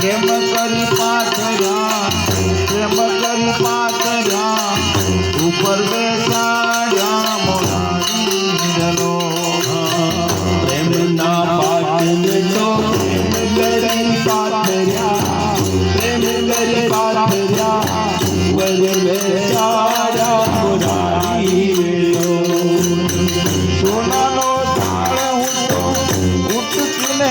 પ્રેમ કરી પાથર્યા, પ્રેમ કરી પાથર્યા, ઉપર બેસાડ્યા મોરારીનો પ્રેમના પાઠને તો કરી પાથર્યા, પ્રેમ કરી પાથર્યા, ઉપર બેચારા મોરારી સોનાનો તાળ હું ઉઠ ઉટકીને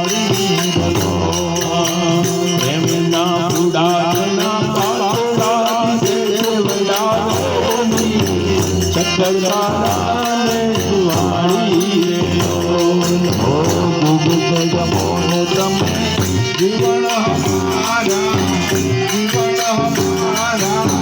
ચક્કરવાળાને સુવાળી રે લો ગુગુગ જમોને તમે જીવન હમારા જીવન હમારા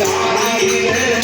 தாயிரே